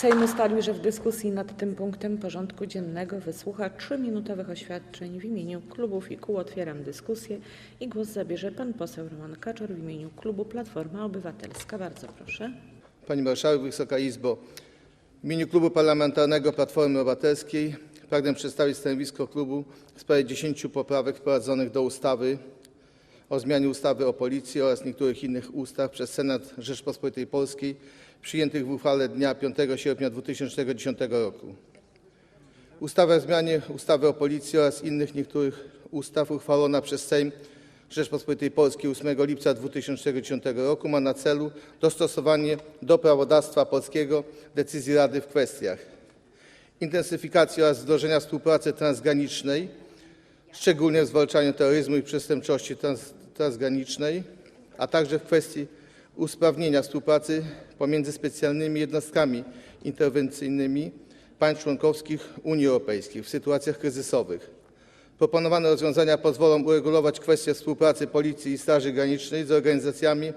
Sejm ustalił, że w dyskusji nad tym punktem porządku dziennego wysłucha 3-minutowych oświadczeń w imieniu klubów i kół. Otwieram dyskusję i głos zabierze pan poseł Roman Kaczor w imieniu klubu Platforma Obywatelska. Bardzo proszę. Pani Marszałek, Wysoka Izbo! W imieniu Klubu Parlamentarnego Platformy Obywatelskiej pragnę przedstawić stanowisko klubu w sprawie 10 poprawek wprowadzonych do ustawy o zmianie ustawy o Policji oraz niektórych innych ustaw przez Senat Rzeczypospolitej Polskiej przyjętych w uchwale dnia 5 sierpnia 2010 roku. Ustawa o zmianie ustawy o Policji oraz innych niektórych ustaw uchwalona przez Sejm Rzeczypospolitej Polskiej 8 lipca 2010 roku ma na celu dostosowanie do prawodawstwa polskiego decyzji Rady w kwestiach intensyfikacji oraz wdrożenia współpracy transgranicznej, szczególnie w zwalczaniu terroryzmu i przestępczości trans, transgranicznej, a także w kwestii usprawnienia współpracy pomiędzy specjalnymi jednostkami interwencyjnymi państw członkowskich Unii Europejskiej w sytuacjach kryzysowych. Proponowane rozwiązania pozwolą uregulować kwestię współpracy Policji i Straży Granicznej z organizacjami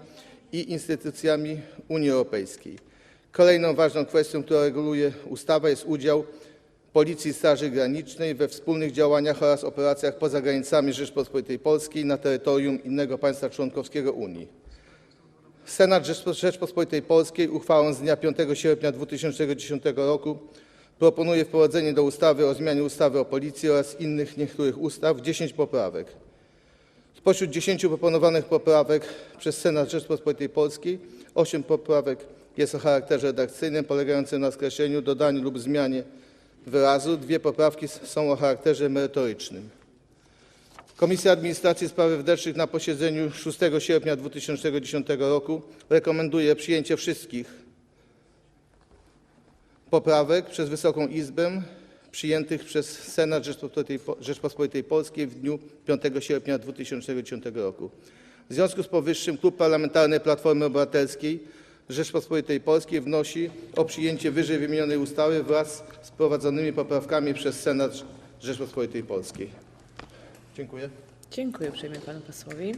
i instytucjami Unii Europejskiej. Kolejną ważną kwestią, którą reguluje ustawa, jest udział Policji Straży Granicznej we wspólnych działaniach oraz operacjach poza granicami Rzeczypospolitej Polskiej na terytorium innego państwa członkowskiego Unii. Senat Rzeczypospolitej Polskiej uchwałą z dnia 5 sierpnia 2010 roku proponuje wprowadzenie do ustawy o zmianie ustawy o Policji oraz innych niektórych ustaw 10 poprawek. Spośród 10 proponowanych poprawek przez Senat Rzeczypospolitej Polskiej 8 poprawek jest o charakterze redakcyjnym, polegającym na skreśleniu, dodaniu lub zmianie wyrazu. Dwie poprawki są o charakterze merytorycznym. Komisja Administracji Spraw Wewnętrznych na posiedzeniu 6 sierpnia 2010 roku rekomenduje przyjęcie wszystkich poprawek przez Wysoką Izbę przyjętych przez Senat Rzeczypospolitej, Po- Rzeczypospolitej Polskiej w dniu 5 sierpnia 2010 roku. W związku z powyższym Klub Parlamentarny Platformy Obywatelskiej Rzeczypospolitej Polskiej wnosi o przyjęcie wyżej wymienionej ustawy wraz z wprowadzonymi poprawkami przez Senat Rzeczypospolitej Polskiej. Dziękuję. Dziękuję uprzejmie panu posłowi.